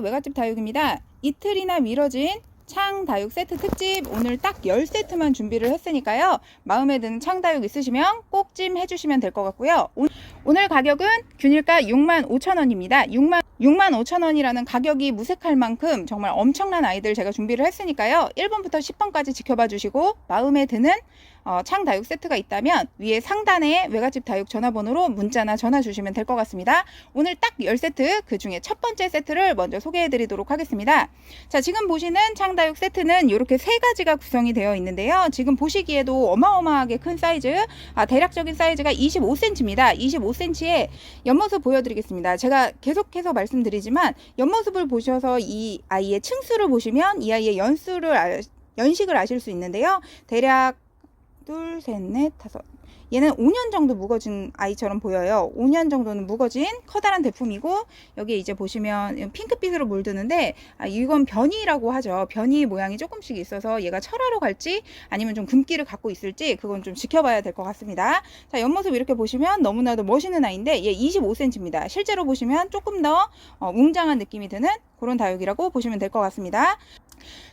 외갓집 다육입니다. 이틀이나 미뤄진 창 다육 세트 특집 오늘 딱 10세트만 준비를 했으니까요. 마음에 드는 창 다육 있으시면 꼭 찜 해주시면 될 것 같고요. 오- 오늘 가격은 균일가 65,000원입니다. 6만 65,000원이라는 가격이 무색할 만큼 정말 엄청난 아이들 제가 준비를 했으니까요. 1번부터 10번까지 지켜봐 주시고 마음에 드는 어, 창 다육 세트가 있다면 위에 상단에 외갓집 다육 전화번호로 문자나 전화 주시면 될 것 같습니다. 오늘 딱 10세트 그 중에 첫 번째 세트를 먼저 소개해 드리도록 하겠습니다. 자, 지금 보시는 창다육 세트는 이렇게 세 가지가 구성이 되어 있는데요. 지금 보시기에도 어마어마하게 큰 사이즈, 아, 대략적인 사이즈가 25cm입니다. 25cm에 옆모습 보여드리겠습니다. 제가 계속해서 말씀 드리지만 옆모습을 보셔서 이 아이의 층수를 보시면 이 아이의 연수를 알- 연식을 아실 수 있는데요. 대략 둘, 셋, 넷, 다섯. 얘는 5년 정도 묵어진 아이처럼 보여요. 5년 정도는 묵어진 커다란 대품이고 여기 이제 보시면 핑크빛으로 물드는데 아, 이건 변이라고 하죠. 변이 모양이 조금씩 있어서 얘가 철화로 갈지 아니면 좀 굶기를 갖고 있을지 그건 좀 지켜봐야 될 것 같습니다. 자 옆모습 이렇게 보시면 너무나도 멋있는 아이인데 얘 25cm입니다. 실제로 보시면 조금 더 어, 웅장한 느낌이 드는 그런 다육이라고 보시면 될 것 같습니다.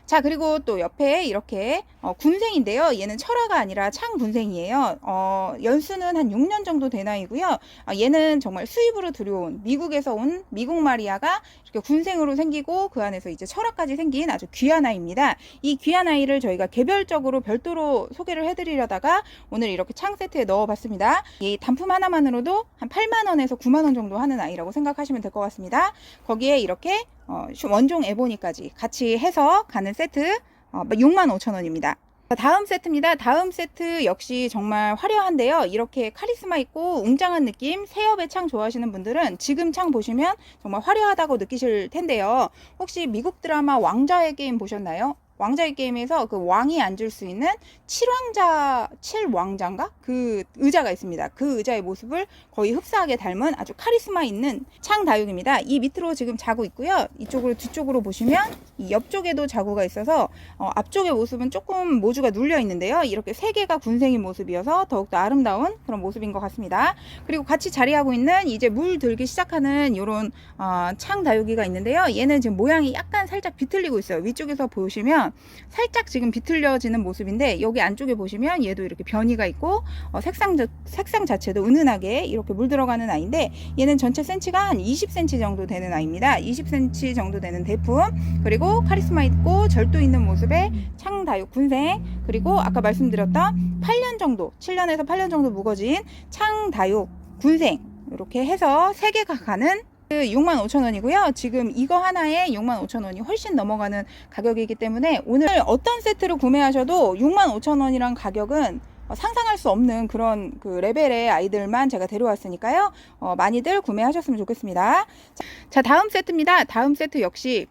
자 그리고 또 옆에 이렇게 어, 군생인데요. 얘는 철화가 아니라 창 군생이에요. 어, 연수는 한 6년 정도 된 아이고요. 어, 얘는 정말 수입으로 들여온 미국에서 온 미국 마리아가 이렇게 군생으로 생기고 그 안에서 이제 철화까지 생긴 아주 귀한 아이입니다. 이 귀한 아이를 저희가 개별적으로 별도로 소개를 해드리려다가 오늘 이렇게 창 세트에 넣어봤습니다. 이 단품 하나만으로도 한 8만 원에서 9만 원 정도 하는 아이라고 생각하시면 될 것 같습니다. 거기에 이렇게 어, 원종 에보니까지 같이 해서 가는 세트 어, 6만 5천 원입니다. 자, 다음 세트입니다. 다음 세트 역시 정말 화려한데요. 이렇게 카리스마 있고 웅장한 느낌, 새업의 창 좋아하시는 분들은 지금 창 보시면 정말 화려하다고 느끼실 텐데요. 혹시 미국 드라마 왕자의 게임 보셨나요? 왕자의 게임에서 그 왕이 앉을 수 있는 칠왕자, 칠왕자인가? 그 의자가 있습니다. 그 의자의 모습을 거의 흡사하게 닮은 아주 카리스마 있는 창 다육입니다. 이 밑으로 지금 자구 있고요. 이쪽으로 뒤쪽으로 보시면 이 옆쪽에도 자구가 있어서 어, 앞쪽의 모습은 조금 모주가 눌려 있는데요. 이렇게 세 개가 군생인 모습이어서 더욱더 아름다운 그런 모습인 것 같습니다. 그리고 같이 자리하고 있는 이제 물 들기 시작하는 이런 어, 창 다육이가 있는데요. 얘는 지금 모양이 약간 살짝 비틀리고 있어요. 위쪽에서 보시면 살짝 지금 비틀려지는 모습인데 여기 안쪽에 보시면 얘도 이렇게 변이가 있고 어, 색상 자- 색상 자체도 은은하게 이렇게 물 들어가는 아이인데 얘는 전체 센치가 한 20cm 정도 되는 아이입니다. 20cm 정도 되는 대품. 그리고 카리스마 있고 절도 있는 모습의 창다육 군생 그리고 아까 말씀드렸던 8년 정도 7년에서 8년 정도 묵어진 창다육 군생 이렇게 해서 3개가 가는 65,000원이고요. 지금 이거 하나에 65,000원이 훨씬 넘어가는 가격이기 때문에 오늘 어떤 세트를 구매하셔도 65,000원이란 가격은 어, 상상할 수 없는 그런 그 레벨의 아이들만 제가 데려왔으니까요. 어, 많이들 구매하셨으면 좋겠습니다. 자, 자, 다음 세트입니다. 다음 세트 역시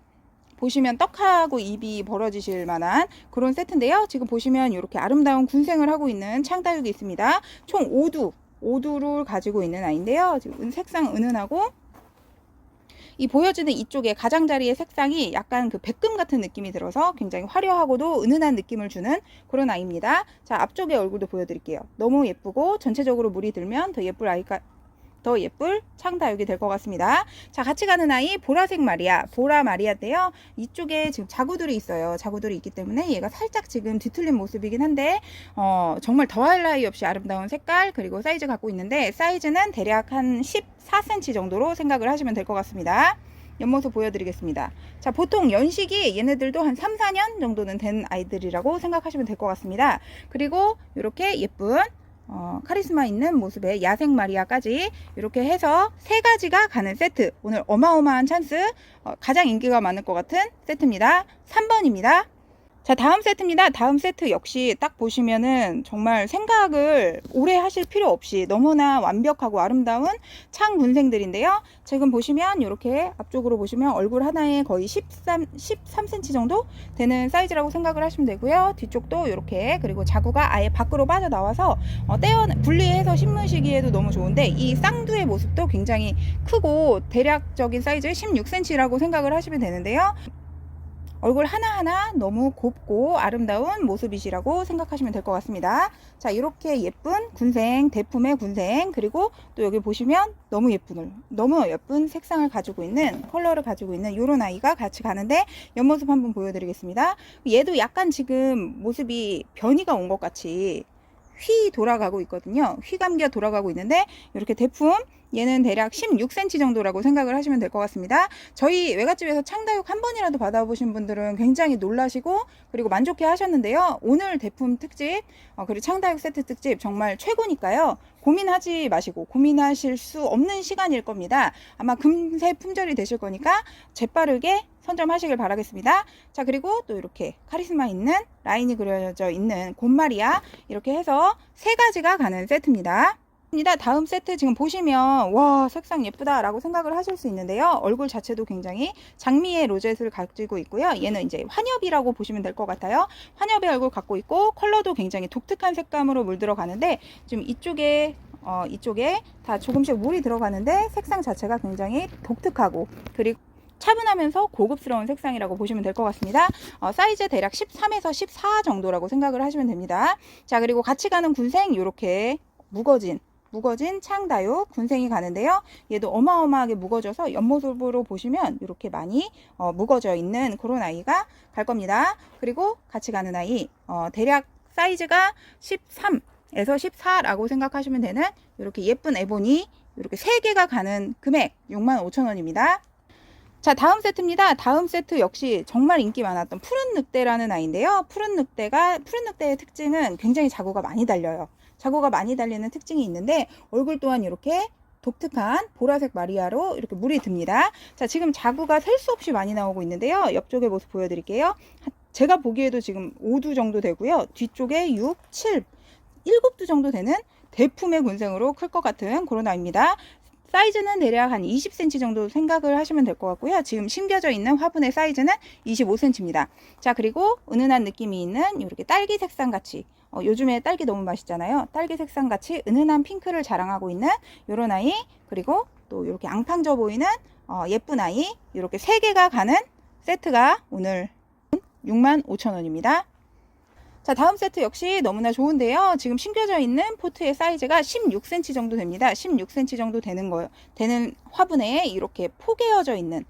보시면 떡하고 입이 벌어지실 만한 그런 세트인데요. 지금 보시면 이렇게 아름다운 군생을 하고 있는 창다육이 있습니다. 총 5두, 5두를 가지고 있는 아이인데요. 지금 은- 색상 은은하고 이 보여지는 이쪽에 가장자리의 색상이 약간 그 백금 같은 느낌이 들어서 굉장히 화려하고도 은은한 느낌을 주는 그런 아이입니다. 자, 앞쪽에 얼굴도 보여드릴게요. 너무 예쁘고 전체적으로 물이 들면 더 예쁠 아이가 더 예쁠 창다육이 될 것 같습니다. 자, 같이 가는 아이 보라색 마리아, 보라 마리아인데요. 이쪽에 지금 자구들이 있어요. 자구들이 있기 때문에 얘가 살짝 지금 뒤틀린 모습이긴 한데 어, 정말 더할 나위 없이 아름다운 색깔 그리고 사이즈 갖고 있는데 사이즈는 대략 한 14cm 정도로 생각을 하시면 될 것 같습니다. 옆모습 보여드리겠습니다. 자, 보통 연식이 얘네들도 한 3, 4년 정도는 된 아이들이라고 생각하시면 될 것 같습니다. 그리고 이렇게 예쁜 어, 카리스마 있는 모습의 야생 마리아까지 이렇게 해서 세 가지가 가는 세트. 오늘 어마어마한 찬스, 어, 가장 인기가 많을 것 같은 세트입니다. 3번입니다. 자, 다음 세트입니다. 다음 세트 역시 딱 보시면은 정말 생각을 오래 하실 필요 없이 너무나 완벽하고 아름다운 창 군생들인데요. 지금 보시면 이렇게 앞쪽으로 보시면 얼굴 하나에 거의 13, 13cm 정도 되는 사이즈라고 생각을 하시면 되고요. 뒤쪽도 이렇게 그리고 자구가 아예 밖으로 빠져나와서 어, 떼어 분리해서 신문시기에도 너무 좋은데 이 쌍두의 모습도 굉장히 크고 대략적인 사이즈 16cm라고 생각을 하시면 되는데요. 얼굴 하나하나 너무 곱고 아름다운 모습이시라고 생각하시면 될 것 같습니다. 자, 이렇게 예쁜 군생, 대품의 군생, 그리고 또 여기 보시면 너무 예쁜, 너무 예쁜 색상을 가지고 있는, 컬러를 가지고 있는 이런 아이가 같이 가는데 옆모습 한번 보여드리겠습니다. 얘도 약간 지금 모습이 변이가 온 것 같이 휘 돌아가고 있거든요. 휘감기가 돌아가고 있는데 이렇게 대품 얘는 대략 16cm 정도라고 생각을 하시면 될 것 같습니다. 저희 외갓집에서 창다육 한 번이라도 받아보신 분들은 굉장히 놀라시고 그리고 만족해 하셨는데요. 오늘 대품 특집 어, 그리고 창다육 세트 특집 정말 최고니까요. 고민하지 마시고 고민하실 수 없는 시간일 겁니다. 아마 금세 품절이 되실 거니까 재빠르게 선점하시길 바라겠습니다. 자 그리고 또 이렇게 카리스마 있는 라인이 그려져 있는 곰마리아 이렇게 해서 세 가지가 가는 세트입니다. 입니다. 다음 세트 지금 보시면 와 색상 예쁘다 라고 생각을 하실 수 있는데요 얼굴 자체도 굉장히 장미의 로zet을 가지고 있고요 얘는 이제 환엽이라고 보시면 될 것 같아요 환엽의 얼굴 갖고 있고 컬러도 굉장히 독특한 색감으로 물들어 가는데 지금 이쪽에 어, 이쪽에 다 조금씩 물이 들어가는데 색상 자체가 굉장히 독특하고 그리고 차분하면서 고급스러운 색상이라고 보시면 될 것 같습니다. 어, 사이즈 대략 13에서 14 정도라고 생각을 하시면 됩니다. 자 그리고 같이 가는 군생 이렇게 무거진 무거진 창다육 군생이 가는데요. 얘도 어마어마하게 무거져서 옆모습으로 보시면 이렇게 많이 어, 무거져 있는 그런 아이가 갈 겁니다. 그리고 같이 가는 아이 어, 대략 사이즈가 13에서 14라고 생각하시면 되는 이렇게 예쁜 에보니 이렇게 3개가 가는 금액 65,000원입니다. 자 다음 세트입니다. 다음 세트 역시 정말 인기 많았던 푸른 늑대라는 아이인데요. 푸른 늑대가 푸른 늑대의 특징은 굉장히 자구가 많이 달려요. 자구가 많이 달리는 특징이 있는데 얼굴 또한 이렇게 독특한 보라색 마리아로 이렇게 물이 듭니다. 자 지금 자구가 셀 수 없이 많이 나오고 있는데요. 옆쪽의 모습 보여드릴게요. 제가 보기에도 지금 5두 정도 되고요. 뒤쪽에 6, 7, 7두 정도 되는 대품의 군생으로 클 것 같은 아이입니다. 사이즈는 대략 한 20cm 정도 생각을 하시면 될 것 같고요. 지금 심겨져 있는 화분의 사이즈는 25cm입니다. 자, 그리고 은은한 느낌이 있는 이렇게 딸기 색상 같이 어, 요즘에 딸기 너무 맛있잖아요. 딸기 색상 같이 은은한 핑크를 자랑하고 있는 이런 아이 그리고 또 이렇게 앙팡져 보이는 어, 예쁜 아이 이렇게 세 개가 가는 세트가 오늘 65,000원입니다. 자 다음 세트 역시 너무나 좋은데요. 지금 심겨져 있는 포트의 사이즈가 16cm 정도 됩니다. 16cm 정도 되는 거예요. 되는 화분에 이렇게 포개어져 있는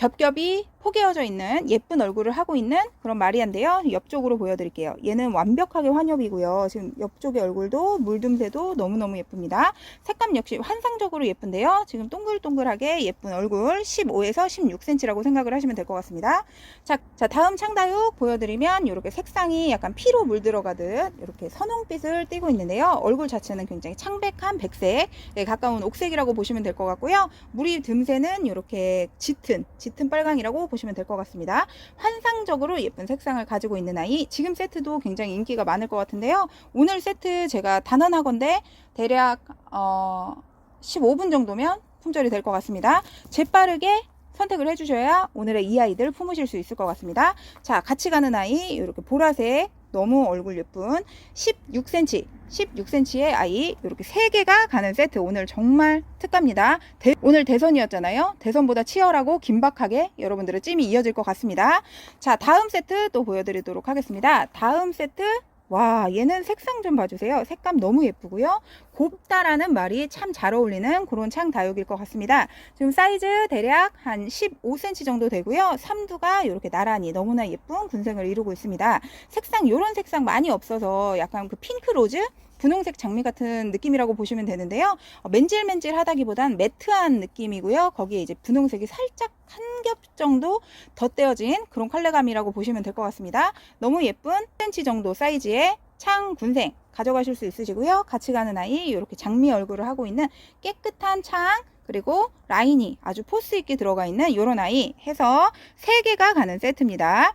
겹겹이 포개어져 있는 예쁜 얼굴을 하고 있는 그런 마리아인데요. 옆쪽으로 보여드릴게요. 얘는 완벽하게 환엽이고요. 지금 옆쪽의 얼굴도 물듬새도 너무너무 예쁩니다. 색감 역시 환상적으로 예쁜데요. 지금 동글동글하게 예쁜 얼굴 15에서 16cm라고 생각을 하시면 될 것 같습니다. 자, 자 다음 창다육 보여드리면 이렇게 색상이 약간 피로 물들어가듯 이렇게 선홍빛을 띠고 있는데요. 얼굴 자체는 굉장히 창백한 백색에 가까운 옥색이라고 보시면 될 것 같고요. 물이 듬새는 이렇게 짙은 짙은 빨강이라고 보시면 될 것 같습니다. 환상적으로 예쁜 색상을 가지고 있는 아이 지금 세트도 굉장히 인기가 많을 것 같은데요. 오늘 세트 제가 단언하건데 대략 어, 15분 정도면 품절이 될 것 같습니다. 재빠르게 선택을 해주셔야 오늘의 이 아이들 품으실 수 있을 것 같습니다. 자, 같이 가는 아이 이렇게 보라색 너무 얼굴 예쁜 16cm 16cm의 아이 이렇게 3개가 가는 세트 오늘 정말 특가입니다. 대, 오늘 대선이었잖아요. 대선보다 치열하고 긴박하게 여러분들의 찜이 이어질 것 같습니다. 자 다음 세트 또 보여드리도록 하겠습니다. 다음 세트 와 얘는 색상 좀 봐주세요. 색감 너무 예쁘고요. 곱다라는 말이 참 잘 어울리는 그런 창 다육일 것 같습니다. 지금 사이즈 대략 한 15cm 정도 되고요. 삼두가 이렇게 나란히 너무나 예쁜 군생을 이루고 있습니다. 색상 이런 색상 많이 없어서 약간 그 핑크 로즈 분홍색 장미 같은 느낌이라고 보시면 되는데요. 어, 맨질맨질하다기보단 매트한 느낌이고요. 거기에 이제 분홍색이 살짝 한 겹 정도 덧대어진 그런 컬러감이라고 보시면 될 것 같습니다. 너무 예쁜 10cm 정도 사이즈의 창 군생 가져가실 수 있으시고요. 같이 가는 아이 이렇게 장미 얼굴을 하고 있는 깨끗한 창 그리고 라인이 아주 포스 있게 들어가 있는 이런 아이 해서 3개가 가는 세트입니다.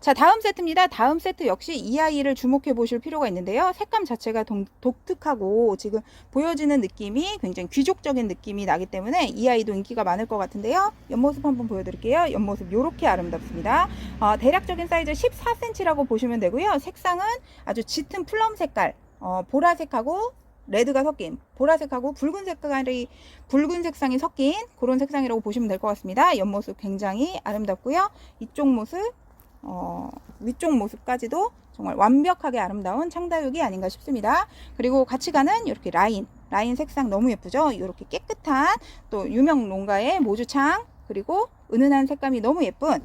자 다음 세트입니다. 다음 세트 역시 이 아이를 주목해 보실 필요가 있는데요. 색감 자체가 동, 독특하고 지금 보여지는 느낌이 굉장히 귀족적인 느낌이 나기 때문에 이 아이도 인기가 많을 것 같은데요. 옆모습 한번 보여드릴게요. 옆모습 이렇게 아름답습니다. 어, 대략적인 사이즈 14cm라고 보시면 되고요. 색상은 아주 짙은 플럼 색깔 어, 보라색하고 레드가 섞인 보라색하고 붉은 색깔이 붉은 색상이 섞인 그런 색상이라고 보시면 될 것 같습니다. 옆모습 굉장히 아름답고요. 이쪽 모습 어, 위쪽 모습까지도 정말 완벽하게 아름다운 창다육이 아닌가 싶습니다. 그리고 같이 가는 이렇게 라인, 라인 색상 너무 예쁘죠? 이렇게 깨끗한 또 유명 농가의 모주창 그리고 은은한 색감이 너무 예쁜 아,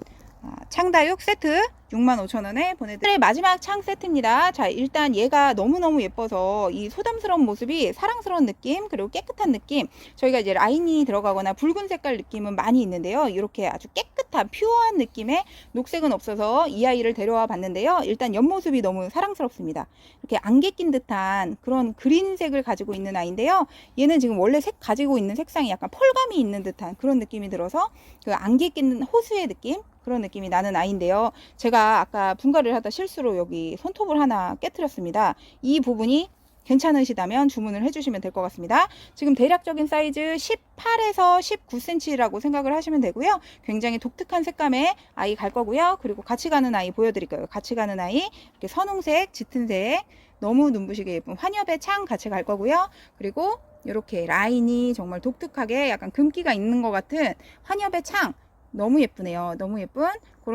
창다육 세트 65,000원에 보내드릴게요. 마지막 창 세트입니다. 자, 일단 얘가 너무너무 예뻐서 이 소담스러운 모습이 사랑스러운 느낌, 그리고 깨끗한 느낌. 저희가 이제 라인이 들어가거나 붉은 색깔 느낌은 많이 있는데요. 이렇게 아주 깨끗한, 퓨어한 느낌의 녹색은 없어서 이 아이를 데려와 봤는데요. 일단 옆모습이 너무 사랑스럽습니다. 이렇게 안개 낀 듯한 그런 그린색을 가지고 있는 아이인데요. 얘는 지금 원래 색 가지고 있는 색상이 약간 펄감이 있는 듯한 그런 느낌이 들어서 그 안개 낀 호수의 느낌 그런 느낌이 나는 아이인데요. 제가 아까 분갈이를 하다 실수로 여기 손톱을 하나 깨뜨렸습니다. 이 부분이 괜찮으시다면 주문을 해주시면 될 것 같습니다. 지금 대략적인 사이즈 18에서 19cm라고 생각을 하시면 되고요. 굉장히 독특한 색감의 아이 갈 거고요. 그리고 같이 가는 아이 보여드릴게요. 같이 가는 아이 이렇게 선홍색, 짙은색, 너무 눈부시게 예쁜 환엽의 창 같이 갈 거고요. 그리고 이렇게 라인이 정말 독특하게 약간 금기가 있는 것 같은 환엽의 창 너무 예쁘네요. 너무 예쁜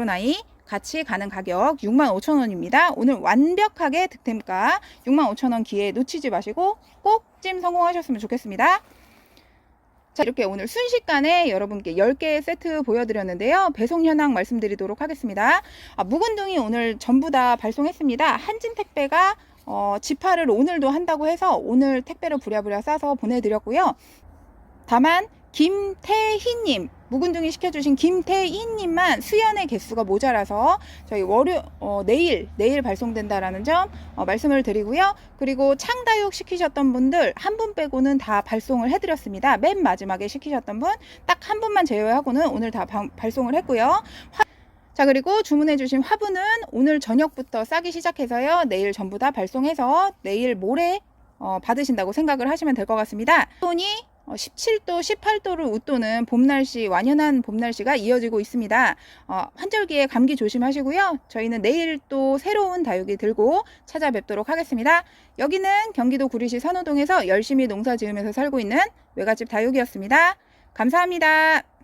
아이 같이 가는 가격 65,000원입니다. 오늘 완벽하게 득템가 65,000원 기회 놓치지 마시고 꼭 찜 성공하셨으면 좋겠습니다. 자, 이렇게 오늘 순식간에 여러분께 10개의 세트 보여드렸는데요. 배송 현황 말씀드리도록 하겠습니다. 아, 묵은둥이 오늘 전부 다 발송했습니다. 한진 택배가 어, 지파를 오늘도 한다고 해서 오늘 택배를 부랴부랴 싸서 보내드렸고요. 다만 김태희님 묵은둥이 시켜주신 김태희님만 수연의 개수가 모자라서 저희 월요 어, 내일 내일 발송된다라는 점 어, 말씀을 드리고요. 그리고 창다육 시키셨던 분들 한 분 빼고는 다 발송을 해드렸습니다. 맨 마지막에 시키셨던 분 딱 한 분만 제외하고는 오늘 다 방- 발송을 했고요. 화- 자 그리고 주문해주신 화분은 오늘 저녁부터 싸기 시작해서요. 내일 전부 다 발송해서 내일 모레 어, 받으신다고 생각을 하시면 될 것 같습니다. 돈이 17도, 18도를 웃도는 봄 날씨, 완연한 봄 날씨가 이어지고 있습니다. 어, 환절기에 감기 조심하시고요. 저희는 내일 또 새로운 다육이 들고 찾아뵙도록 하겠습니다. 여기는 경기도 구리시 선호동에서 열심히 농사 지으면서 살고 있는 외갓집 다육이었습니다. 감사합니다.